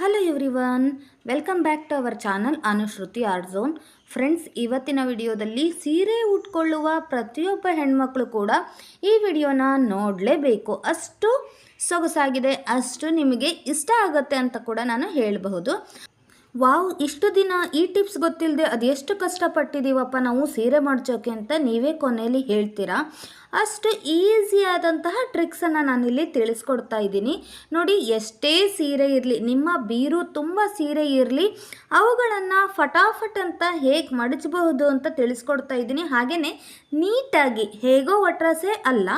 Hello everyone welcome back to our channel Anushruti art zone friends ಇವತ್ತಿನ ವಿಡಿಯೋದಲ್ಲಿ ಸೀರೆ ಉಟ್ಕೊಳ್ಳುವ ಪ್ರತಿಯೊಬ್ಬ ಹೆಣ್ಮಕ್ಳು ಕೂಡ ಈ ವಿಡಿಯೋನ ನೋಡಲೇಬೇಕು. ಅಷ್ಟು ಸೊಗಸಾಗಿದೆ, ಅಷ್ಟು ನಿಮಗೆ ಇಷ್ಟ ಆಗುತ್ತೆ ಅಂತ ಕೂಡ ನಾನು ಹೇಳಬಹುದು. ವಾವ್, ಇಷ್ಟು ದಿನ ಈ ಟಿಪ್ಸ್ ಗೊತ್ತಿಲ್ಲದೆ ಅದೆಷ್ಟು ಕಷ್ಟಪಟ್ಟಿದ್ದೀವಪ್ಪ ನಾವು ಸೀರೆ ಮಾಡ್ಸೋಕೆ ಅಂತ ನೀವೇ ಕೊನೆಯಲ್ಲಿ ಹೇಳ್ತೀರಾ? ಅಷ್ಟು ಈಸಿಯಾದಂತಹ ಟ್ರಿಕ್ಸನ್ನು ನಾನಿಲ್ಲಿ ತಿಳಿಸ್ಕೊಡ್ತಾ ಇದ್ದೀನಿ. ನೋಡಿ, ಎಷ್ಟೇ ಸೀರೆ ಇರಲಿ, ನಿಮ್ಮ ಬೀರು ತುಂಬ ಸೀರೆ ಇರಲಿ, ಅವುಗಳನ್ನು ಫಟಾಫಟ್ ಅಂತ ಹೇಗೆ ಮಡಚಬಹುದು ಅಂತ ತಿಳಿಸ್ಕೊಡ್ತಾ ಇದ್ದೀನಿ. ಹಾಗೆಯೇ ನೀಟಾಗಿ, ಹೇಗೋ ಒಟ್ರಾಸೆ ಅಲ್ಲ,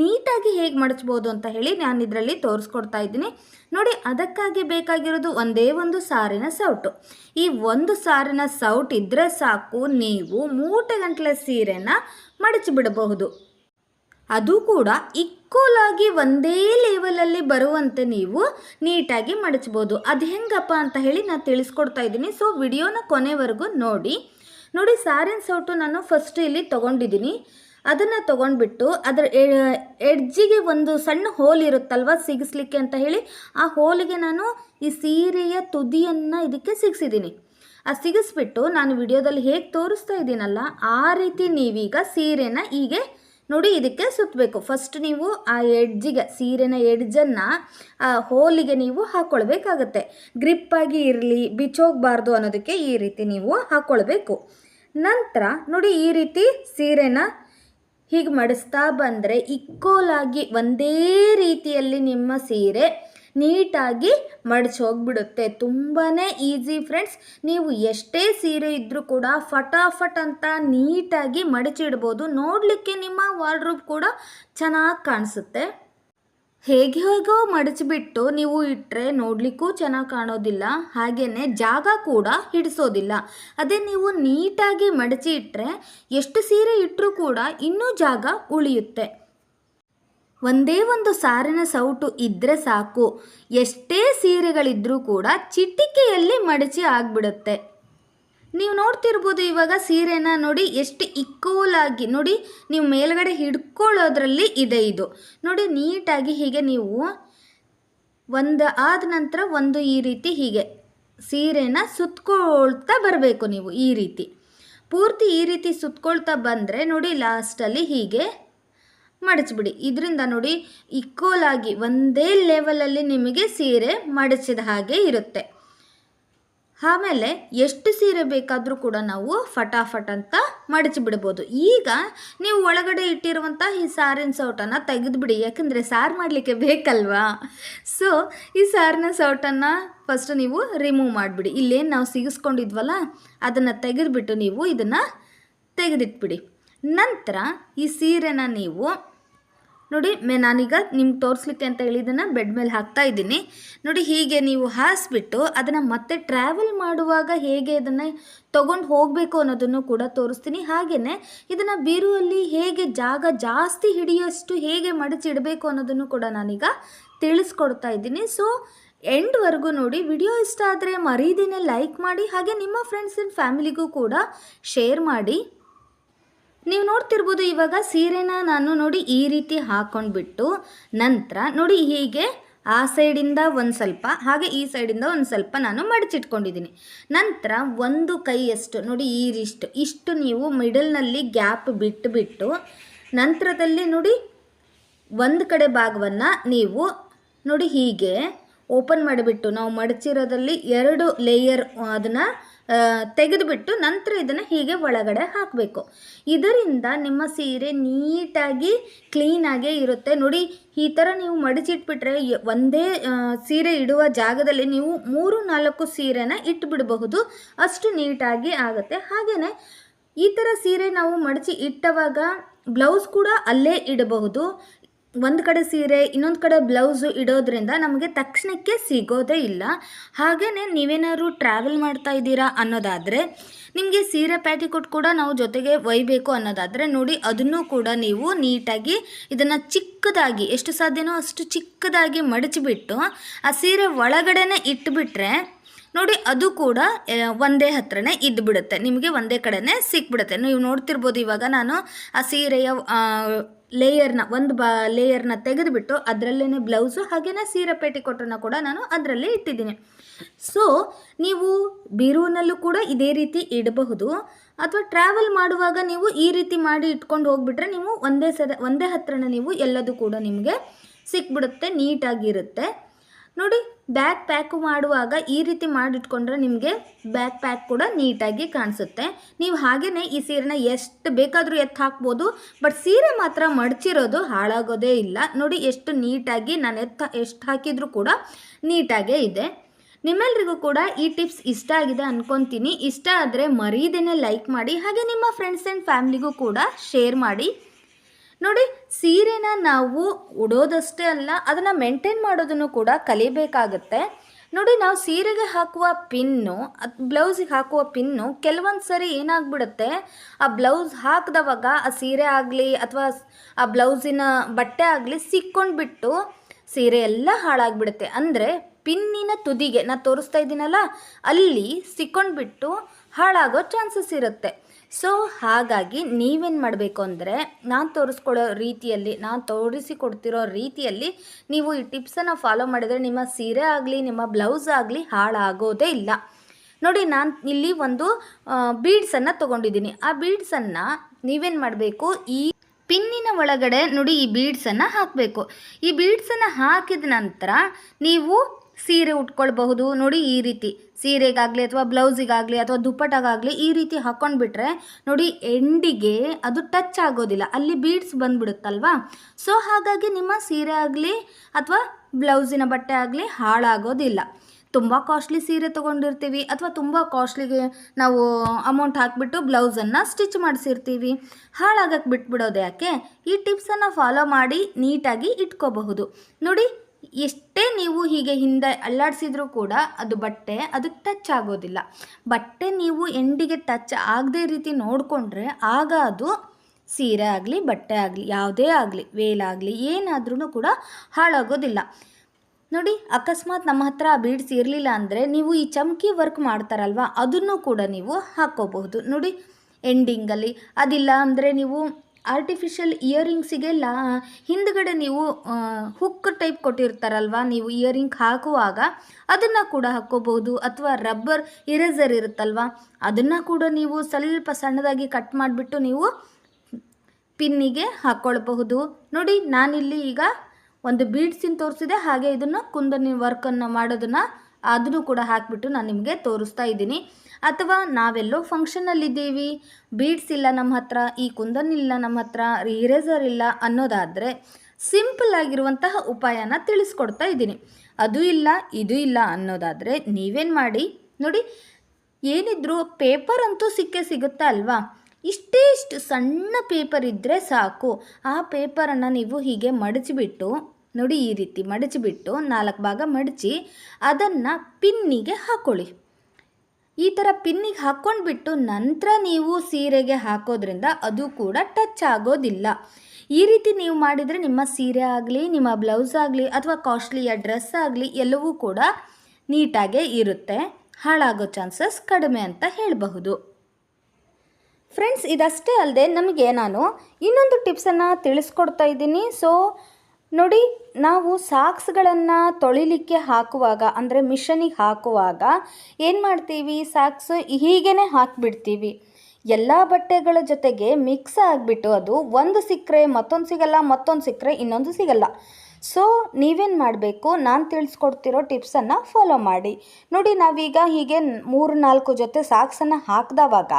ನೀಟಾಗಿ ಹೇಗೆ ಮಡಚ್ಬೋದು ಅಂತ ಹೇಳಿ ನಾನು ಇದರಲ್ಲಿ ತೋರಿಸ್ಕೊಡ್ತಾ ಇದ್ದೀನಿ. ನೋಡಿ, ಅದಕ್ಕಾಗಿ ಬೇಕಾಗಿರೋದು ಒಂದೇ ಒಂದು ಸಾರಿನ ಸೌಟು. ಈ ಒಂದು ಸಾರಿನ ಸೌಟ್ ಇದ್ದರೆ ಸಾಕು, ನೀವು ಮೂಟೆ ಗಂಟಲೆ ಸೀರೆನ ಮಡಚಿಬಿಡಬಹುದು. ಅದು ಕೂಡ ಈಕ್ವಲ್ ಆಗಿ ಒಂದೇ ಲೆವೆಲಲ್ಲಿ ಬರುವಂತೆ ನೀವು ನೀಟಾಗಿ ಮಡಚ್ಬೋದು. ಅದು ಹೆಂಗಪ್ಪ ಅಂತ ಹೇಳಿ ನಾನು ತಿಳಿಸ್ಕೊಡ್ತಾ ಇದ್ದೀನಿ. ಸೊ ವಿಡಿಯೋನ ಕೊನೆವರೆಗೂ ನೋಡಿ. ನೋಡಿ ಸಾರಿನ ಸೌಟು ನಾನು ಫಸ್ಟ್ ಇಲ್ಲಿ ತೊಗೊಂಡಿದ್ದೀನಿ. ಅದನ್ನು ತೊಗೊಂಡ್ಬಿಟ್ಟು ಅದರ ಎಡ್ಜಿಗೆ ಒಂದು ಸಣ್ಣ ಹೋಲ್ ಇರುತ್ತಲ್ವ ಸಿಗಿಸ್ಲಿಕ್ಕೆ ಅಂತ ಹೇಳಿ, ಆ ಹೋಲಿಗೆ ನಾನು ಈ ಸೀರೆಯ ತುದಿಯನ್ನು ಇದಕ್ಕೆ ಸಿಗಿಸಿದ್ದೀನಿ. ಆ ಸಿಗಿಸ್ಬಿಟ್ಟು ನಾನು ವಿಡಿಯೋದಲ್ಲಿ ಹೇಗೆ ತೋರಿಸ್ತಾ ಇದ್ದೀನಲ್ಲ, ಆ ರೀತಿ ನೀವೀಗ ಸೀರೆನ ಹೀಗೆ ನೋಡಿ ಇದಕ್ಕೆ ಸುತ್ತಬೇಕು ಫಸ್ಟ್ ನೀವು ಆ ಎಡ್ಜಿಗೆ ಸೀರೆನ ಎಡ್ಜನ್ನು ಆ ಹೋಲಿಗೆ ನೀವು ಹಾಕ್ಕೊಳ್ಬೇಕಾಗತ್ತೆ ಗ್ರಿಪ್ಪಾಗಿ ಇರಲಿ, ಬಿಚ್ಚೋಗಬಾರ್ದು ಅನ್ನೋದಕ್ಕೆ ಈ ರೀತಿ ನೀವು ಹಾಕ್ಕೊಳ್ಬೇಕು ನಂತರ ನೋಡಿ ಈ ರೀತಿ ಸೀರೆನ ಹೀಗೆ ಮಡಿಸ್ತಾ ಬಂದರೆ ಇಕ್ಕೋಲಾಗಿ ಒಂದೇ ರೀತಿಯಲ್ಲಿ ನಿಮ್ಮ ಸೀರೆ ನೀಟಾಗಿ ಮಡಚಿ ಹೋಗ್ಬಿಡುತ್ತೆ. ತುಂಬಾ ಈಸಿ ಫ್ರೆಂಡ್ಸ್. ನೀವು ಎಷ್ಟೇ ಸೀರೆ ಇದ್ದರೂ ಕೂಡ ಫಟಾಫಟ್ ಅಂತ ನೀಟಾಗಿ ಮಡಚಿಡ್ಬೋದು. ನೋಡಲಿಕ್ಕೆ ನಿಮ್ಮ ವಾರ್ಡ್ರೂಬ್ ಕೂಡ ಚೆನ್ನಾಗಿ ಕಾಣಿಸುತ್ತೆ. ಹೇಗೆ ಹೇಗೋ ಮಡಚಿಬಿಟ್ಟು ನೀವು ಇಟ್ಟರೆ ನೋಡಲಿಕ್ಕೂ ಚೆನ್ನಾಗಿ ಕಾಣೋದಿಲ್ಲ. ಹಾಗೆಯೇ ಜಾಗ ಕೂಡ ಹಿಡಿಸೋದಿಲ್ಲ. ಅದೇ ನೀವು ನೀಟಾಗಿ ಮಡಚಿ ಇಟ್ಟರೆ ಎಷ್ಟು ಸೀರೆ ಇಟ್ಟರೂ ಕೂಡ ಇನ್ನೂ ಜಾಗ ಉಳಿಯುತ್ತೆ. ಒಂದೇ ಒಂದು ಸಾರಿನ ಸೌಟು ಇದ್ದರೆ ಸಾಕು. ಎಷ್ಟೇ ಸೀರೆಗಳಿದ್ರೂ ಕೂಡ ಚಿಟಿಕೆಯಲ್ಲಿ ಮಡಚಿ ಆಗಿಬಿಡುತ್ತೆ. ನೀವು ನೋಡ್ತಿರ್ಬೋದು ಇವಾಗ ಸೀರೆನ ನೋಡಿ ಎಷ್ಟು ಇಕ್ಕೋಲಾಗಿ ನೋಡಿ ನೀವು ಮೇಲ್ಗಡೆ ಹಿಡ್ಕೊಳ್ಳೋದ್ರಲ್ಲಿ ಇದೆ ಇದು. ನೋಡಿ ನೀಟಾಗಿ ಹೀಗೆ ನೀವು ಒಂದು ಆದ ನಂತರ ಒಂದು ಈ ರೀತಿ ಹೀಗೆ ಸೀರೆನ ಸುತ್ಕೊಳ್ತಾ ಬರಬೇಕು ನೀವು ಈ ರೀತಿ. ಪೂರ್ತಿ ಈ ರೀತಿ ಸುತ್ಕೊಳ್ತಾ ಬಂದರೆ ನೋಡಿ ಲಾಸ್ಟಲ್ಲಿ ಹೀಗೆ ಮಡಚಿಬಿಡಿ. ಇದರಿಂದ ನೋಡಿ ಇಕ್ವಲಾಗಿ ಒಂದೇ ಲೆವೆಲಲ್ಲಿ ನಿಮಗೆ ಸೀರೆ ಮಡಚಿದ ಹಾಗೆ ಇರುತ್ತೆ. ಆಮೇಲೆ ಎಷ್ಟು ಸೀರೆ ಬೇಕಾದರೂ ಕೂಡ ನಾವು ಫಟಾಫಟ್ ಅಂತ ಮಡಚಿ ಬಿಡ್ಬೋದು ಈಗ ನೀವು ಒಳಗಡೆ ಇಟ್ಟಿರುವಂಥ ಈ ಸಾರಿನ ಸೌಟನ್ನು ತೆಗೆದುಬಿಡಿ. ಯಾಕಂದರೆ ಸಾರು ಮಾಡಲಿಕ್ಕೆ ಬೇಕಲ್ವಾ? ಸೊ ಈ ಸಾರಿನ ಸೌಟನ್ನು ಫಸ್ಟ್ ನೀವು ರಿಮೂವ್ ಮಾಡಿಬಿಡಿ. ಇಲ್ಲೇನು ನಾವು ಸಿಗಿಸ್ಕೊಂಡಿದ್ವಲ್ಲ, ಅದನ್ನು ತೆಗೆದುಬಿಟ್ಟು ನೀವು ಇದನ್ನು ತೆಗೆದಿಟ್ಬಿಡಿ. ನಂತರ ಈ ಸೀರೆನ ನೀವು ನೋಡಿ, ಮೆ, ನಾನೀಗ ನಿಮ್ಗೆ ತೋರಿಸ್ಲಿಕ್ಕೆ ಅಂತ ಹೇಳಿದ್ದನ್ನು ಬೆಡ್ ಮೇಲೆ ಹಾಕ್ತಾ ಇದ್ದೀನಿ. ನೋಡಿ, ಹೀಗೆ ನೀವು ಹಾಸಿಬಿಟ್ಟು ಅದನ್ನು ಮತ್ತೆ ಟ್ರಾವೆಲ್ ಮಾಡುವಾಗ ಹೇಗೆ ಇದನ್ನು ತೊಗೊಂಡು ಹೋಗಬೇಕು ಅನ್ನೋದನ್ನು ಕೂಡ ತೋರಿಸ್ತೀನಿ. ಹಾಗೆಯೇ ಇದನ್ನು ಬೀರುವಲ್ಲಿ ಹೇಗೆ ಜಾಗ ಜಾಸ್ತಿ ಹಿಡಿಯೋಷ್ಟು ಹೇಗೆ ಮಡಚಿಡಬೇಕು ಅನ್ನೋದನ್ನು ಕೂಡ ನಾನೀಗ ತಿಳಿಸ್ಕೊಡ್ತಾ ಇದ್ದೀನಿ. ಸೊ ಎಂಡ್ವರೆಗೂ ನೋಡಿ, ವಿಡಿಯೋ ಇಷ್ಟ ಆದರೆ ಮರೀದಿನೇ ಲೈಕ್ ಮಾಡಿ, ಹಾಗೆ ನಿಮ್ಮ ಫ್ರೆಂಡ್ಸ್ ಆ್ಯಂಡ್ ಫ್ಯಾಮಿಲಿಗೂ ಕೂಡ ಶೇರ್ ಮಾಡಿ. ನೀವು ನೋಡ್ತಿರ್ಬೋದು ಇವಾಗ ಸೀರೆನ ನಾನು ನೋಡಿ ಈ ರೀತಿ ಹಾಕೊಂಡ್ಬಿಟ್ಟು ನಂತರ ನೋಡಿ ಹೀಗೆ ಆ ಸೈಡಿಂದ ಒಂದು ಸ್ವಲ್ಪ, ಹಾಗೆ ಈ ಸೈಡಿಂದ ಒಂದು ಸ್ವಲ್ಪ ನಾನು ಮಡಚಿಟ್ಕೊಂಡಿದ್ದೀನಿ. ನಂತರ ಒಂದು ಕೈಯಷ್ಟು, ನೋಡಿ ಈರಿಷ್ಟು ಇಷ್ಟು ನೀವು ಮಿಡಲ್ನಲ್ಲಿ ಗ್ಯಾಪ್ ಬಿಟ್ಟು ಬಿಟ್ಟು ನಂತರದಲ್ಲಿ ನೋಡಿ ಒಂದು ಕಡೆ ಭಾಗವನ್ನು ನೀವು ನೋಡಿ ಹೀಗೆ ಓಪನ್ ಮಾಡಿಬಿಟ್ಟು ನಾವು ಮಡಚಿರೋದಲ್ಲಿ ಎರಡು ಲೇಯರ್ ಅದನ್ನು ತೆಗೆದುಬಿಟ್ಟು ನಂತರ ಇದನ್ನು ಹೀಗೆ ಒಳಗಡೆ ಹಾಕಬೇಕು. ಇದರಿಂದ ನಿಮ್ಮ ಸೀರೆ ನೀಟಾಗಿ ಕ್ಲೀನಾಗೇ ಇರುತ್ತೆ. ನೋಡಿ, ಈ ಥರ ನೀವು ಮಡಚಿಟ್ಬಿಟ್ರೆ ಒಂದೇ ಸೀರೆ ಇಡುವ ಜಾಗದಲ್ಲಿ ನೀವು ಮೂರು, ನಾಲ್ಕು ಸೀರೆನ ಇಟ್ಟುಬಿಡಬಹುದು ಅಷ್ಟು ನೀಟಾಗಿ ಆಗುತ್ತೆ. ಹಾಗೆಯೇ ಈ ಥರ ಸೀರೆ ನಾವು ಮಡಚಿ ಇಟ್ಟವಾಗ ಬ್ಲೌಸ್ ಕೂಡ ಅಲ್ಲೇ ಇಡಬಹುದು. ಒಂದು ಕಡೆ ಸೀರೆ, ಇನ್ನೊಂದು ಕಡೆ ಬ್ಲೌಸು ಇಡೋದ್ರಿಂದ ನಮಗೆ ತಕ್ಷಣಕ್ಕೆ ಸಿಗೋದೇ ಇಲ್ಲ. ಹಾಗೆಯೇ ನೀವೇನಾದ್ರು ಟ್ರಾವೆಲ್ ಮಾಡ್ತಾ ಇದ್ದೀರಾ ಅನ್ನೋದಾದರೆ, ನಿಮಗೆ ಸೀರೆ ಪ್ಯಾಟಿಕೋಟ್ ಕೂಡ ನಾವು ಜೊತೆಗೆ ಒಯ್ಬೇಕು ಅನ್ನೋದಾದರೆ ನೋಡಿ, ಅದನ್ನು ಕೂಡ ನೀವು ನೀಟಾಗಿ ಇದನ್ನು ಚಿಕ್ಕದಾಗಿ, ಎಷ್ಟು ಸಾಧ್ಯನೋ ಅಷ್ಟು ಚಿಕ್ಕದಾಗಿ ಮಡಚಿಬಿಟ್ಟು, ಆ ಸೀರೆ ಒಳಗಡೆನೆ ಇಟ್ಬಿಟ್ರೆ ನೋಡಿ, ಅದು ಕೂಡ ಒಂದೇ ಹತ್ರನೇ ಇದ್ದು ಬಿಡುತ್ತೆ ನಿಮಗೆ ಒಂದೇ ಕಡೆನೇ ಸಿಕ್ಬಿಡುತ್ತೆ. ನೀವು ನೋಡ್ತಿರ್ಬೋದು ಇವಾಗ ನಾನು ಆ ಸೀರೆಯ ಲೇಯರ್ನ, ಒಂದು ಬಾ, ಲೇಯರ್ನ ತೆಗೆದುಬಿಟ್ಟು ಅದರಲ್ಲೇ ಬ್ಲೌಸು ಹಾಗೆಯೇ ಸೀರೆ ಪೇಟಿಕೊಟ್ಟನ್ನು ಕೂಡ ನಾನು ಅದರಲ್ಲೇ ಇಟ್ಟಿದ್ದೀನಿ. ಸೊ, ನೀವು ಬೀರೂನಲ್ಲೂ ಕೂಡ ಇದೇ ರೀತಿ ಇಡಬಹುದು. ಅಥವಾ ಟ್ರಾವೆಲ್ ಮಾಡುವಾಗ ನೀವು ಈ ರೀತಿ ಮಾಡಿ ಇಟ್ಕೊಂಡು ಹೋಗ್ಬಿಟ್ರೆ ನೀವು ಒಂದೇ ಸರ, ಒಂದೇ ಹತ್ರನ ನೀವು ಎಲ್ಲದೂ ಕೂಡ ನಿಮಗೆ ಸಿಕ್ಬಿಡುತ್ತೆ, ನೀಟಾಗಿರುತ್ತೆ. ನೋಡಿ ಬ್ಯಾಗ್ ಪ್ಯಾಕ್ ಮಾಡುವಾಗ ಈ ರೀತಿ ಮಾಡಿಟ್ಕೊಂಡ್ರೆ ನಿಮಗೆ ಬ್ಯಾಕ್ ಪ್ಯಾಕ್ ಕೂಡ ನೀಟಾಗಿ ಕಾಣಿಸುತ್ತೆ. ನೀವು ಹಾಗೆಯೇ ಈ ಸೀರೆನ ಎಷ್ಟು ಬೇಕಾದರೂ ಎತ್ತು ಹಾಕ್ಬೋದು, ಬಟ್ ಸೀರೆ ಮಾತ್ರ ಮಡಚಿರೋದು ಹಾಳಾಗೋದೇ ಇಲ್ಲ. ನೋಡಿ ಎಷ್ಟು ನೀಟಾಗಿ ನಾನು ಎತ್ತ ಎಷ್ಟು ಹಾಕಿದರೂ ಕೂಡ ನೀಟಾಗೇ ಇದೆ. ನಿಮ್ಮೆಲ್ರಿಗೂ ಕೂಡ ಈ ಟಿಪ್ಸ್ ಇಷ್ಟ ಆಗಿದೆ ಅನ್ಕೊಂತೀನಿ. ಇಷ್ಟ ಆದರೆ ಮರೀದೇನೆ ಲೈಕ್ ಮಾಡಿ, ಹಾಗೆ ನಿಮ್ಮ ಫ್ರೆಂಡ್ಸ್ ಆ್ಯಂಡ್ ಫ್ಯಾಮ್ಲಿಗೂ ಕೂಡ ಶೇರ್ ಮಾಡಿ. ನೋಡಿ, ಸೀರೆನ ನಾವು ಉಡೋದಷ್ಟೇ ಅಲ್ಲ, ಅದನ್ನು ಮೇಂಟೈನ್ ಮಾಡೋದನ್ನು ಕೂಡ ಕಲಿಬೇಕಾಗುತ್ತೆ. ನೋಡಿ, ನಾವು ಸೀರೆಗೆ ಹಾಕುವ ಪಿನ್ನು ಬ್ಲೌಸಿಗೆ ಹಾಕುವ ಪಿನ್ನು ಕೆಲವೊಂದು ಸರಿ ಏನಾಗ್ಬಿಡುತ್ತೆ, ಆ ಬ್ಲೌಸ್ ಹಾಕಿದವಾಗ ಆ ಸೀರೆ ಆಗಲಿ ಅಥವಾ ಆ ಬ್ಲೌಸಿನ ಬಟ್ಟೆ ಆಗಲಿ ಸಿಕ್ಕೊಂಡ್ಬಿಟ್ಟು ಸೀರೆ ಎಲ್ಲ ಹಾಳಾಗ್ಬಿಡುತ್ತೆ. ಅಂದರೆ ಪಿನ್ನಿನ ತುದಿಗೆ ನಾನು ತೋರಿಸ್ತಾ ಇದ್ದೀನಲ್ಲ, ಅಲ್ಲಿ ಸಿಕ್ಕೊಂಡ್ಬಿಟ್ಟು ಹಾಳಾಗೋ ಚಾನ್ಸಸ್ ಇರುತ್ತೆ. ಸೊ ಹಾಗಾಗಿ ನೀವೇನು ಮಾಡಬೇಕು ಅಂದರೆ, ನಾನು ತೋರಿಸ್ಕೊಡೋ ರೀತಿಯಲ್ಲಿ, ನಾನು ತೋರಿಸಿಕೊಡ್ತಿರೋ ರೀತಿಯಲ್ಲಿ ನೀವು ಈ ಟಿಪ್ಸನ್ನು ಫಾಲೋ ಮಾಡಿದರೆ ನಿಮ್ಮ ಸೀರೆ ಆಗಲಿ, ನಿಮ್ಮ ಬ್ಲೌಸ್ ಆಗಲಿ ಹಾಳಾಗೋದೇ ಇಲ್ಲ. ನೋಡಿ, ನಾನು ಇಲ್ಲಿ ಒಂದು ಬೀಡ್ಸನ್ನು ತೊಗೊಂಡಿದ್ದೀನಿ. ಆ ಬೀಡ್ಸನ್ನು ನೀವೇನು ಮಾಡಬೇಕು? ಈ ಪಿನ್ನಿನ ಒಳಗಡೆ ನೋಡಿ ಈ ಬೀಡ್ಸನ್ನು ಹಾಕಬೇಕು. ಈ ಬೀಡ್ಸನ್ನು ಹಾಕಿದ ನಂತರ ನೀವು ಸೀರೆ ಉಟ್ಕೊಳ್ಬಹುದು. ನೋಡಿ ಈ ರೀತಿ. ಸೀರೆಗಾಗಲಿ ಅಥವಾ ಬ್ಲೌಸಿಗಾಗಲಿ ಅಥವಾ ದುಪ್ಪಟಗಾಗಲಿ ಈ ರೀತಿ ಹಾಕ್ಕೊಂಡ್ಬಿಟ್ರೆ ನೋಡಿ ಎಂಡಿಗೆ ಅದು ಟಚ್ ಆಗೋದಿಲ್ಲ. ಅಲ್ಲಿ ಬೀಡ್ಸ್ ಬಂದ್ಬಿಡುತ್ತಲ್ವಾ? ಸೊ ಹಾಗಾಗಿ ನಿಮ್ಮ ಸೀರೆ ಆಗಲಿ ಅಥವಾ ಬ್ಲೌಸಿನ ಬಟ್ಟೆ ಆಗಲಿ ಹಾಳಾಗೋದಿಲ್ಲ. ತುಂಬ ಕಾಸ್ಟ್ಲಿ ಸೀರೆ ತೊಗೊಂಡಿರ್ತೀವಿ ಅಥವಾ ತುಂಬ ಕಾಸ್ಟ್ಲಿಗೆ ನಾವು ಅಮೌಂಟ್ ಹಾಕಿಬಿಟ್ಟು ಬ್ಲೌಸನ್ನು ಸ್ಟಿಚ್ ಮಾಡಿಸಿರ್ತೀವಿ. ಹಾಳಾಗಕ್ಕೆ ಬಿಟ್ಬಿಡೋದು ಯಾಕೆ? ಈ ಟಿಪ್ಸನ್ನು ಫಾಲೋ ಮಾಡಿ ನೀಟಾಗಿ ಇಟ್ಕೋಬಹುದು. ನೋಡಿ ಎಷ್ಟೇ ನೀವು ಹೀಗೆ ಹಿಂದೆ ಅಲ್ಲಾಡಿಸಿದ್ರೂ ಕೂಡ ಅದು ಬಟ್ಟೆ ಅದಕ್ಕೆ ಟಚ್ ಆಗೋದಿಲ್ಲ. ಬಟ್ಟೆ ನೀವು ಎಂಡಿಗೆ ಟಚ್ ಆಗದೇ ರೀತಿ ನೋಡಿಕೊಂಡ್ರೆ ಆಗ ಅದು ಸೀರೆ ಆಗಲಿ, ಬಟ್ಟೆ ಆಗಲಿ, ಯಾವುದೇ ಆಗಲಿ ವೇಲಾಗಲಿ ಏನಾದ್ರೂ ಕೂಡ ಹಾಳಾಗೋದಿಲ್ಲ. ನೋಡಿ, ಅಕಸ್ಮಾತ್ ನಮ್ಮ ಹತ್ರ ಆ ಬೀಡ್ಸ್ ಇರಲಿಲ್ಲ ಅಂದರೆ ನೀವು ಈ ಚಮಕಿ ವರ್ಕ್ ಮಾಡ್ತಾರಲ್ವ, ಅದನ್ನು ಕೂಡ ನೀವು ಹಾಕ್ಕೋಬಹುದು. ನೋಡಿ ಎಂಡಿಂಗಲ್ಲಿ ಅದಿಲ್ಲ ಅಂದರೆ ನೀವು ಆರ್ಟಿಫಿಷಿಯಲ್ ಇಯರಿಂಗ್ಸಿಗೆಲ್ಲ ಹಿಂದ್ಗಡೆ ನೀವು ಹುಕ್ ಟೈಪ್ ಕೊಟ್ಟಿರ್ತಾರಲ್ವ, ನೀವು ಇಯರಿಂಗ್ ಹಾಕುವಾಗ, ಅದನ್ನು ಕೂಡ ಹಾಕ್ಕೋಬಹುದು ಅಥವಾ ರಬ್ಬರ್ ಇರೇಸರ್ ಇರುತ್ತಲ್ವ, ಅದನ್ನು ಕೂಡ ನೀವು ಸ್ವಲ್ಪ ಸಣ್ಣದಾಗಿ ಕಟ್ ಮಾಡಿಬಿಟ್ಟು ನೀವು ಪಿನ್ನಿಗೆ ಹಾಕ್ಕೊಳ್ಬಹುದು. ನೋಡಿ, ನಾನಿಲ್ಲಿ ಈಗ ಒಂದು ಬೀಡ್ಸಿನ ತೋರಿಸಿದೆ, ಹಾಗೆ ಇದನ್ನು ಕುಂದನಿ ವರ್ಕನ್ನು ಮಾಡೋದನ್ನು ಅದನ್ನು ಕೂಡ ಹಾಕಿಬಿಟ್ಟು ನಾನು ನಿಮಗೆ ತೋರಿಸ್ತಾ ಇದ್ದೀನಿ. ಅಥವಾ ನಾವೆಲ್ಲೋ ಫಂಕ್ಷನಲ್ಲಿದ್ದೀವಿ ಬೀಡ್ಸ್ ಇಲ್ಲ ನಮ್ಮ ಹತ್ರ, ಈ ಕುಂದನ್ ಇಲ್ಲ ನಮ್ಮ ಹತ್ರ ಇರೇಸರ್ ಇಲ್ಲ ಅನ್ನೋದಾದರೆ ಸಿಂಪಲ್ ಆಗಿರುವಂತಹ ಉಪಾಯನ ತಿಳಿಸ್ಕೊಡ್ತಾ ಇದ್ದೀನಿ. ಅದು ಇಲ್ಲ, ಇದು ಇಲ್ಲ ಅನ್ನೋದಾದರೆ ನೀವೇನು ಮಾಡಿ, ನೋಡಿ, ಏನಿದ್ರು ಪೇಪರ್ ಅಂತೂ ಸಿಕ್ಕೇ ಸಿಗುತ್ತೆ ಅಲ್ವಾ? ಇಷ್ಟೇ ಇಷ್ಟು ಸಣ್ಣ ಪೇಪರ್ ಇದ್ದರೆ ಸಾಕು. ಆ ಪೇಪರನ್ನು ನೀವು ಹೀಗೆ ಮಡಚಿಬಿಟ್ಟು ನೋಡಿ ಈ ರೀತಿ ಮಡಚಿಬಿಟ್ಟು ನಾಲ್ಕು ಭಾಗ ಮಡಚಿ ಅದನ್ನು ಪಿನ್ನಿಗೆ ಹಾಕ್ಕೊಳ್ಳಿ ಈ ಥರ ಪಿನ್ನಿಗೆ ಹಾಕ್ಕೊಂಡ್ಬಿಟ್ಟು ನಂತರ ನೀವು ಸೀರೆಗೆ ಹಾಕೋದ್ರಿಂದ ಅದು ಕೂಡ ಟಚ್ ಆಗೋದಿಲ್ಲ. ಈ ರೀತಿ ನೀವು ಮಾಡಿದರೆ ನಿಮ್ಮ ಸೀರೆ ಆಗಲಿ, ನಿಮ್ಮ ಬ್ಲೌಸ್ ಆಗಲಿ ಅಥವಾ ಕಾಸ್ಟ್ಲಿಯ ಡ್ರೆಸ್ ಆಗಲಿ ಎಲ್ಲವೂ ಕೂಡ ನೀಟಾಗೆ ಇರುತ್ತೆ. ಹಾಳಾಗೋ ಚಾನ್ಸಸ್ ಕಡಿಮೆ ಅಂತ ಹೇಳಬಹುದು. ಫ್ರೆಂಡ್ಸ್, ಇದಷ್ಟೇ ಅಲ್ಲದೆ ನಮಗೆ ನಾನು ಇನ್ನೊಂದು ಟಿಪ್ಸನ್ನು ತಿಳಿಸ್ಕೊಡ್ತಾ ಇದ್ದೀನಿ. ಸೊ ನೋಡಿ ನಾವು ಸಾಕ್ಸ್ಗಳನ್ನು ತೊಳಿಲಿಕ್ಕೆ ಹಾಕುವಾಗ, ಅಂದರೆ ಮಿಷನಿಗೆ ಹಾಕುವಾಗ ಏನು ಮಾಡ್ತೀವಿ? ಸಾಕ್ಸ್ ಹೀಗೇ ಹಾಕಿಬಿಡ್ತೀವಿ. ಎಲ್ಲ ಬಟ್ಟೆಗಳ ಜೊತೆಗೆ ಮಿಕ್ಸ್ ಆಗಿಬಿಟ್ಟು ಅದು ಒಂದು ಸಿಕ್ಕರೆ ಮತ್ತೊಂದು ಸಿಗಲ್ಲ, ಮತ್ತೊಂದು ಸಿಕ್ಕರೆ ಇನ್ನೊಂದು ಸಿಗಲ್ಲ. ಸೊ ನೀವೇನು ಮಾಡಬೇಕು? ನಾನು ತಿಳಿಸ್ಕೊಡ್ತಿರೋ ಟಿಪ್ಸನ್ನು ಫಾಲೋ ಮಾಡಿ. ನೋಡಿ, ನಾವೀಗ ಹೀಗೆ ಮೂರು, ನಾಲ್ಕು ಜೊತೆ ಸಾಕ್ಸನ್ನು ಹಾಕಿದವಾಗ,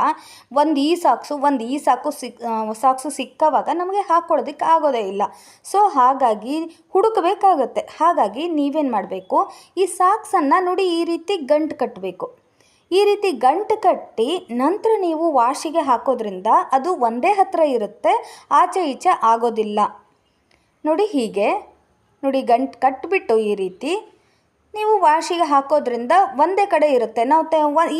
ಒಂದು ಈ ಸಾಕ್ಸು, ಒಂದು ಈ ಸಾಕು ಸಿಕ್ ಸಾಕ್ಸು ಸಿಕ್ಕವಾಗ ನಮಗೆ ಹಾಕ್ಕೊಳ್ಳೋದಕ್ಕೆ ಆಗೋದೇ ಇಲ್ಲ. ಸೊ ಹಾಗಾಗಿ ಹುಡುಕಬೇಕಾಗತ್ತೆ. ಹಾಗಾಗಿ ನೀವೇನು ಮಾಡಬೇಕು? ಈ ಸಾಕ್ಸನ್ನು ನೋಡಿ ಈ ರೀತಿ ಗಂಟು ಕಟ್ಟಬೇಕು ಈ ರೀತಿ ಗಂಟು ಕಟ್ಟಿ ನಂತರ ನೀವು ವಾಶಿಗೆ ಹಾಕೋದ್ರಿಂದ ಅದು ಒಂದೇ ಹತ್ರ ಇರುತ್ತೆ, ಆಚೆ ಈಚೆ ಆಗೋದಿಲ್ಲ. ನೋಡಿ ಹೀಗೆ. ನೋಡಿ ಗಂಟು ಕಟ್ಟಿಬಿಟ್ಟು ಈ ರೀತಿ ನೀವು ವಾಶಿಗೆ ಹಾಕೋದ್ರಿಂದ ಒಂದೇ ಕಡೆ ಇರುತ್ತೆ. ನಾವು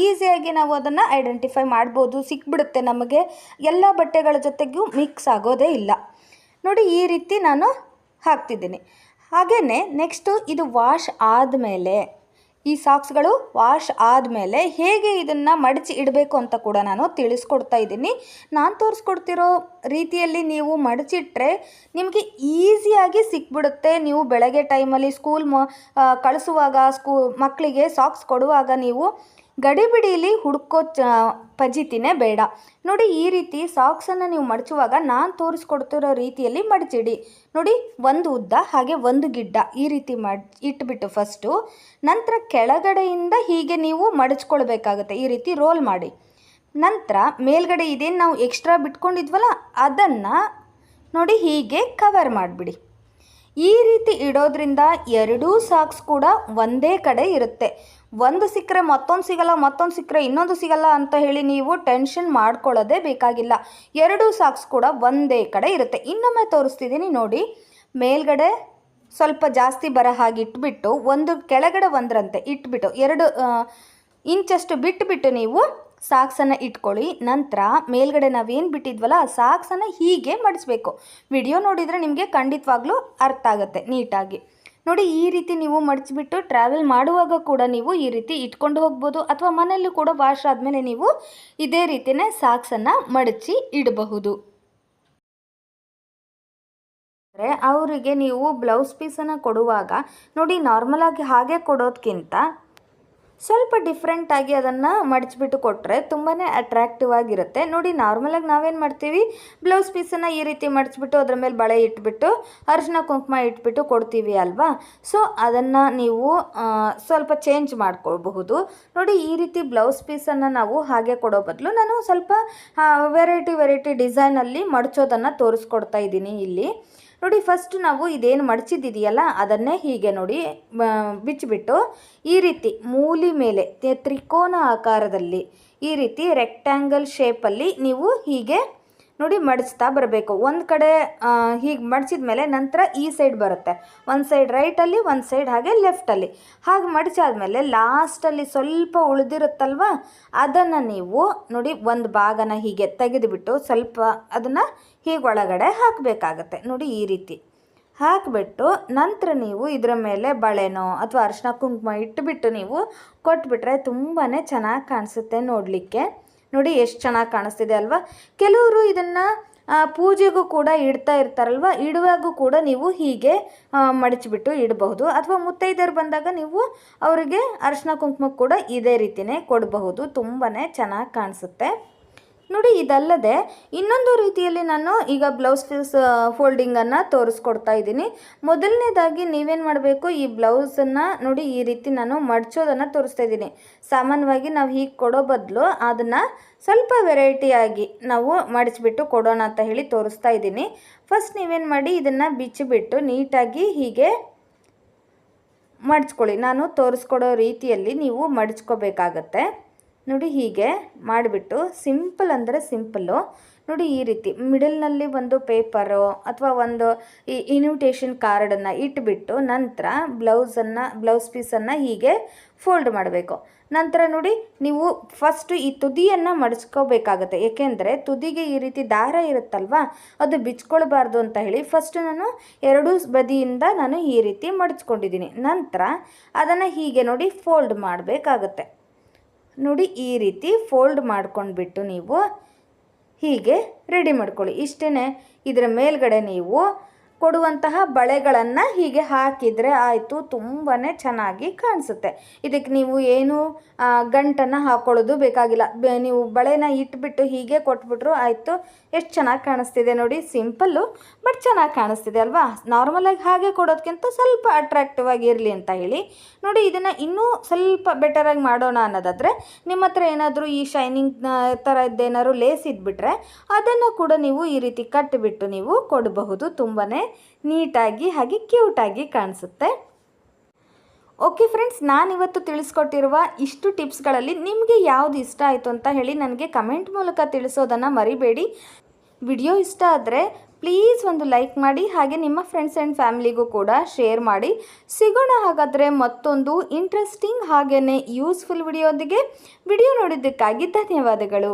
ಈಸಿಯಾಗಿ ನಾವು ಅದನ್ನು ಐಡೆಂಟಿಫೈ ಮಾಡ್ಬೋದು, ಸಿಕ್ಬಿಡುತ್ತೆ ನಮಗೆ. ಎಲ್ಲ ಬಟ್ಟೆಗಳ ಜೊತೆಗೂ ಮಿಕ್ಸ್ ಆಗೋದೇ ಇಲ್ಲ. ನೋಡಿ ಈ ರೀತಿ ನಾನು ಹಾಕ್ತಿದ್ದೀನಿ. ಹಾಗೆಯೇ ನೆಕ್ಸ್ಟು ಇದು ವಾಶ್ ಆದಮೇಲೆ ಈ ಸಾಕ್ಸ್ಗಳು ವಾಶ್ ಆದಮೇಲೆ ಹೇಗೆ ಇದನ್ನು ಮಡಚಿ ಇಡಬೇಕು ಅಂತ ಕೂಡ ನಾನು ತಿಳಿಸ್ಕೊಡ್ತಾ ಇದ್ದೀನಿ. ನಾನು ತೋರಿಸ್ಕೊಡ್ತಿರೋ ರೀತಿಯಲ್ಲಿ ನೀವು ಮಡಚಿಟ್ರೆ ನಿಮಗೆ ಈಸಿಯಾಗಿ ಸಿಕ್ಬಿಡುತ್ತೆ. ನೀವು ಬೆಳಗ್ಗೆ ಟೈಮಲ್ಲಿ ಸ್ಕೂಲ್ ಮ ಕಳಿಸುವಾಗ ಸ್ಕೂ, ಮಕ್ಕಳಿಗೆ ಸಾಕ್ಸ್ ಕೊಡುವಾಗ ನೀವು ಗಡಿಬಿಡಿಲಿ ಹುಡ್ಕೋ ಪಜಿತಿನೇ ಬೇಡ. ನೋಡಿ, ಈ ರೀತಿ ಸಾಕ್ಸನ್ನು ನೀವು ಮಡಚುವಾಗ ನಾನು ತೋರಿಸ್ಕೊಡ್ತಿರೋ ರೀತಿಯಲ್ಲಿ ಮಡಚಿಡಿ. ನೋಡಿ, ಒಂದು ಉದ್ದ, ಹಾಗೆ ಒಂದು ಗಿಡ್ಡ, ಈ ರೀತಿ ಮಡ್, ಇಟ್ಬಿಟ್ಟು ಫಸ್ಟು ನಂತರ ಕೆಳಗಡೆಯಿಂದ ಹೀಗೆ ನೀವು ಮಡಚ್ಕೊಳ್ಬೇಕಾಗುತ್ತೆ. ಈ ರೀತಿ ರೋಲ್ ಮಾಡಿ. ನಂತರ ಮೇಲ್ಗಡೆ ಇದೇನು ನಾವು ಎಕ್ಸ್ಟ್ರಾ ಬಿಟ್ಕೊಂಡಿದ್ವಲ್ಲ, ಅದನ್ನು ನೋಡಿ ಹೀಗೆ ಕವರ್ ಮಾಡಿಬಿಡಿ. ಈ ರೀತಿ ಇಡೋದ್ರಿಂದ ಎರಡೂ ಸಾಕ್ಸ್ ಕೂಡ ಒಂದೇ ಕಡೆ ಇರುತ್ತೆ. ಒಂದು ಸಿಕ್ಕರೆ ಮತ್ತೊಂದು ಸಿಗಲ್ಲ, ಮತ್ತೊಂದು ಸಿಕ್ಕರೆ ಇನ್ನೊಂದು ಸಿಗಲ್ಲ ಅಂತ ಹೇಳಿ ನೀವು ಟೆನ್ಷನ್ ಮಾಡ್ಕೊಳ್ಳೋದೇ ಬೇಕಾಗಿಲ್ಲ. ಎರಡೂ ಸಾಕ್ಸ್ ಕೂಡ ಒಂದೇ ಕಡೆ ಇರುತ್ತೆ. ಇನ್ನೊಮ್ಮೆ ತೋರಿಸ್ತಿದ್ದೀನಿ ನೋಡಿ. ಮೇಲ್ಗಡೆ ಸ್ವಲ್ಪ ಜಾಸ್ತಿ ಬರೋ ಹಾಗೆ ಇಟ್ಬಿಟ್ಟು ಒಂದು ಕೆಳಗಡೆ ಒಂದರಂತೆ ಇಟ್ಬಿಟ್ಟು ಎರಡು ಇಂಚಷ್ಟು ಬಿಟ್ಟುಬಿಟ್ಟು ನೀವು ಸಾಕ್ಸನ್ನು ಇಟ್ಕೊಳ್ಳಿ. ನಂತರ ಮೇಲ್ಗಡೆ ನಾವೇನು ಬಿಟ್ಟಿದ್ವಲ್ಲ, ಆ ಸಾಕ್ಸನ್ನು ಹೀಗೆ ಮಡಿಸ್ಬೇಕು. ವಿಡಿಯೋ ನೋಡಿದರೆ ನಿಮಗೆ ಖಂಡಿತವಾಗ್ಲೂ ಅರ್ಥ ಆಗುತ್ತೆ ನೀಟಾಗಿ. ನೋಡಿ, ಈ ರೀತಿ ನೀವು ಮಡಚಿಬಿಟ್ಟು ಟ್ರಾವೆಲ್ ಮಾಡುವಾಗ ಕೂಡ ನೀವು ಈ ರೀತಿ ಇಟ್ಕೊಂಡು ಹೋಗ್ಬೋದು. ಅಥವಾ ಮನೆಯಲ್ಲೂ ಕೂಡ ವಾಶ್ ಆದಮೇಲೆ ನೀವು ಇದೇ ರೀತಿಯೇ ಸಾಕ್ಸನ್ನು ಮಡಚಿ ಇಡಬಹುದು. ಅವರಿಗೆ ನೀವು ಬ್ಲೌಸ್ ಪೀಸನ್ನು ಕೊಡುವಾಗ, ನೋಡಿ ನಾರ್ಮಲಾಗಿ ಹಾಗೆ ಕೊಡೋದಕ್ಕಿಂತ ಸ್ವಲ್ಪ ಡಿಫ್ರೆಂಟಾಗಿ ಅದನ್ನು ಮಡಚಿಬಿಟ್ಟು ಕೊಟ್ಟರೆ ತುಂಬಾ ಅಟ್ರಾಕ್ಟಿವ್ ಆಗಿರುತ್ತೆ. ನೋಡಿ ನಾರ್ಮಲಾಗಿ ನಾವೇನು ಮಾಡ್ತೀವಿ? ಬ್ಲೌಸ್ ಪೀಸನ್ನು ಈ ರೀತಿ ಮಡಚಿಬಿಟ್ಟು ಅದರ ಮೇಲೆ ಬಳೆ ಇಟ್ಬಿಟ್ಟು, ಅರಿಶಿನ ಕುಂಕುಮ ಇಟ್ಬಿಟ್ಟು ಕೊಡ್ತೀವಿ ಅಲ್ವಾ? ಸೊ ಅದನ್ನು ನೀವು ಸ್ವಲ್ಪ ಚೇಂಜ್ ಮಾಡ್ಕೊಳ್ಬಹುದು. ನೋಡಿ, ಈ ರೀತಿ ಬ್ಲೌಸ್ ಪೀಸನ್ನು ನಾವು ಹಾಗೆ ಕೊಡೋ ಬದಲು ನಾನು ಸ್ವಲ್ಪ ವೆರೈಟಿ ವೆರೈಟಿ ಡಿಸೈನಲ್ಲಿ ಮಡಚೋದನ್ನು ತೋರಿಸ್ಕೊಡ್ತಾ ಇದ್ದೀನಿ ಇಲ್ಲಿ. ನೋಡಿ ಫಸ್ಟ್ ನಾವು ಇದೇನು ಮಡಚಿದ್ದಿದೆಯಲ್ಲ, ಅದನ್ನೇ ಹೀಗೆ ನೋಡಿ ಬಿಚ್ಚಿಬಿಟ್ಟು, ಈ ರೀತಿ ಮೂಲಿ ಮೇಲೆ, ತ್ರಿಕೋನ ಆಕಾರದಲ್ಲಿ ಈ ರೀತಿ ರೆಕ್ಟ್ಯಾಂಗಲ್ ಶೇಪಲ್ಲಿ ನೀವು ಹೀಗೆ ನೋಡಿ ಮಡಿಸ್ತಾ ಬರಬೇಕು. ಒಂದು ಕಡೆ ಹೀಗೆ ಮಡಿಸಿದ ಮೇಲೆ ನಂತರ ಈ ಸೈಡ್ ಬರುತ್ತೆ. ಒಂದು ಸೈಡ್ ರೈಟಲ್ಲಿ ಒಂದು ಸೈಡ್ ಹಾಗೆ ಲೆಫ್ಟಲ್ಲಿ ಹಾಗೆ ಮಡಿಸಾದ್ಮೇಲೆ ಲಾಸ್ಟಲ್ಲಿ ಸ್ವಲ್ಪ ಉಳಿದಿರುತ್ತಲ್ವ? ಅದನ್ನು ನೀವು ನೋಡಿ ಒಂದು ಭಾಗನ ಹೀಗೆ ತೆಗೆದುಬಿಟ್ಟು ಸ್ವಲ್ಪ ಅದನ್ನು ಹೀಗೆ ಒಳಗಡೆ ಹಾಕಬೇಕಾಗತ್ತೆ. ನೋಡಿ ಈ ರೀತಿ. ಹಾಕಿಬಿಟ್ಟು ನಂತರ ನೀವು ಇದರ ಮೇಲೆ ಬಳೆನೋ ಅಥವಾ ಅರಿಶಿನ ಕುಂಕುಮ ಇಟ್ಟುಬಿಟ್ಟು ನೀವು ಕೊಟ್ಬಿಟ್ರೆ ತುಂಬಾ ಚೆನ್ನಾಗಿ ಕಾಣಿಸುತ್ತೆ ನೋಡಲಿಕ್ಕೆ. ನೋಡಿ ಎಷ್ಟು ಚೆನ್ನಾಗಿ ಕಾಣಿಸ್ತಿದೆ ಅಲ್ವಾ? ಕೆಲವರು ಇದನ್ನು ಪೂಜೆಗೂ ಕೂಡ ಇಡ್ತಾ ಇರ್ತಾರಲ್ವ? ಇಡುವಾಗೂ ಕೂಡ ನೀವು ಹೀಗೆ ಮಡಚಿಬಿಟ್ಟು ಇಡಬಹುದು. ಅಥವಾ ಮುತ್ತೈದೆಯರು ಬಂದಾಗ ನೀವು ಅವರಿಗೆ ಅರಿಶಿನ ಕುಂಕುಮ ಕೂಡ ಇದೇ ರೀತಿಯೇ ಕೊಡಬಹುದು. ತುಂಬಾ ಚೆನ್ನಾಗಿ ಕಾಣಿಸುತ್ತೆ. ನೋಡಿ, ಇದಲ್ಲದೆ ಇನ್ನೊಂದು ರೀತಿಯಲ್ಲಿ ನಾನು ಈಗ ಬ್ಲೌಸ್ ಪೀಸ್ ಫೋಲ್ಡಿಂಗನ್ನು ತೋರಿಸ್ಕೊಡ್ತಾ ಇದ್ದೀನಿ. ಮೊದಲನೇದಾಗಿ ನೀವೇನು ಮಾಡಬೇಕು, ಈ ಬ್ಲೌಸನ್ನು ನೋಡಿ, ಈ ರೀತಿ ನಾನು ಮಡ್ಚೋದನ್ನು ತೋರಿಸ್ತಾ ಇದ್ದೀನಿ. ಸಾಮಾನ್ಯವಾಗಿ ನಾವು ಹೀಗೆ ಕೊಡೋ ಬದಲು ಅದನ್ನು ಸ್ವಲ್ಪ ವೆರೈಟಿಯಾಗಿ ನಾವು ಮಡಚಿಬಿಟ್ಟು ಕೊಡೋಣ ಅಂತ ಹೇಳಿ ತೋರಿಸ್ತಾ ಇದ್ದೀನಿ. ಫಸ್ಟ್ ನೀವೇನು ಮಾಡಿ, ಇದನ್ನು ಬಿಚ್ಚಿಬಿಟ್ಟು ನೀಟಾಗಿ ಹೀಗೆ ಮಡ್ಚ್ಕೊಳ್ಳಿ. ನಾನು ತೋರಿಸ್ಕೊಡೋ ರೀತಿಯಲ್ಲಿ ನೀವು ಮಡ್ಚ್ಕೋಬೇಕಾಗತ್ತೆ. ನೋಡಿ ಹೀಗೆ ಮಾಡಿಬಿಟ್ಟು ಸಿಂಪಲ್ ಅಂದರೆ ಸಿಂಪಲ್ಲು. ನೋಡಿ ಈ ರೀತಿ ಮಿಡಲ್ನಲ್ಲಿ ಒಂದು ಪೇಪರು ಅಥವಾ ಒಂದು ಈ ಇನ್ವಿಟೇಷನ್ ಕಾರ್ಡನ್ನು ಇಟ್ಬಿಟ್ಟು ನಂತರ ಬ್ಲೌಸನ್ನು, ಬ್ಲೌಸ್ ಪೀಸನ್ನು ಹೀಗೆ ಫೋಲ್ಡ್ ಮಾಡಬೇಕು. ನಂತರ ನೋಡಿ ನೀವು ಫಸ್ಟು ಈ ತುದಿಯನ್ನು ಮಡಚ್ಕೋಬೇಕಾಗತ್ತೆ. ಏಕೆಂದರೆ ತುದಿಗೆ ಈ ರೀತಿ ದಾರ ಇರುತ್ತಲ್ವಾ? ಅದು ಬಿಚ್ಕೊಳ್ಬಾರ್ದು ಅಂತ ಹೇಳಿ ಫಸ್ಟ್ ನಾನು ಎರಡೂ ಬದಿಯಿಂದ ನಾನು ಈ ರೀತಿ ಮಡಚ್ಕೊಂಡಿದ್ದೀನಿ. ನಂತರ ಅದನ್ನು ಹೀಗೆ ನೋಡಿ ಫೋಲ್ಡ್ ಮಾಡಬೇಕಾಗತ್ತೆ. ನೋಡಿ ಈ ರೀತಿ ಫೋಲ್ಡ್ ಮಾಡ್ಕೊಂಡ್ಬಿಟ್ಟು ನೀವು ಹೀಗೆ ರೆಡಿ ಮಾಡ್ಕೊಳ್ಳಿ. ಇಷ್ಟೇ ಇದರ ಮೇಲ್ಗಡೆ ನೀವು ಕೊಡುವಂತಹ ಬಳೆಗಳನ್ನು ಹೀಗೆ ಹಾಕಿದರೆ ಆಯಿತು ತುಂಬಾ ಚೆನ್ನಾಗಿ ಕಾಣಿಸುತ್ತೆ. ಇದಕ್ಕೆ ನೀವು ಏನು ಗಂಟನ್ನು ಹಾಕ್ಕೊಳ್ಳೋದು ಬೇಕಾಗಿಲ್ಲ. ನೀವು ಬಳೆನ ಇಟ್ಬಿಟ್ಟು ಹೀಗೆ ಕೊಟ್ಬಿಟ್ರು ಆಯಿತು, ಎಷ್ಟು ಚೆನ್ನಾಗಿ ಕಾಣಿಸ್ತಿದೆ ನೋಡಿ. ಸಿಂಪಲ್ಲು, ಬಟ್ ಚೆನ್ನಾಗಿ ಕಾಣಿಸ್ತಿದೆ ಅಲ್ವಾ? ನಾರ್ಮಲಾಗಿ ಹಾಗೆ ಕೊಡೋದಕ್ಕಿಂತ ಸ್ವಲ್ಪ ಅಟ್ರಾಕ್ಟಿವ್ ಆಗಿ ಇರಲಿ ಅಂತ ಹೇಳಿ. ನೋಡಿ, ಇದನ್ನು ಇನ್ನೂ ಸ್ವಲ್ಪ ಬೆಟರಾಗಿ ಮಾಡೋಣ ಅನ್ನೋದಾದರೆ, ನಿಮ್ಮ ಹತ್ರ ಏನಾದರೂ ಈ ಶೈನಿಂಗ್ ಥರ ಇದ್ದೇನಾದ್ರು ಲೇಸ್ ಇದ್ಬಿಟ್ರೆ, ಅದನ್ನು ಕೂಡ ನೀವು ಈ ರೀತಿ ಕಟ್ಟಿಬಿಟ್ಟು ನೀವು ಕೊಡಬಹುದು. ತುಂಬಾ ನೀಟಾಗಿ, ಹಾಗೆ ಕ್ಯೂಟಾಗಿ ಕಾಣಿಸುತ್ತೆ. ಓಕೆ ಫ್ರೆಂಡ್ಸ್ ನಾನಿವತ್ತು ತಿಳಿಸ್ಕೊಟ್ಟಿರುವ ಇಷ್ಟು ಟಿಪ್ಸ್ಗಳಲ್ಲಿ ನಿಮಗೆ ಯಾವುದು ಇಷ್ಟ ಆಯಿತು ಅಂತ ಹೇಳಿ ನನಗೆ ಕಮೆಂಟ್ ಮೂಲಕ ತಿಳಿಸೋದನ್ನು ಮರಿಬೇಡಿ. ವಿಡಿಯೋ ಇಷ್ಟ ಆದರೆ ಪ್ಲೀಸ್ ಒಂದು ಲೈಕ್ ಮಾಡಿ, ಹಾಗೆ ನಿಮ್ಮ ಫ್ರೆಂಡ್ಸ್ ಆ್ಯಂಡ್ ಫ್ಯಾಮಿಲಿಗೂ ಕೂಡ ಶೇರ್ ಮಾಡಿ. ಸಿಗೋಣ ಹಾಗಾದರೆ ಮತ್ತೊಂದು ಇಂಟ್ರೆಸ್ಟಿಂಗ್ ಹಾಗೆಯೇ ಯೂಸ್ಫುಲ್ ವಿಡಿಯೋದಿಗೆ. ವಿಡಿಯೋ ನೋಡಿದ್ದಕ್ಕಾಗಿ ಧನ್ಯವಾದಗಳು.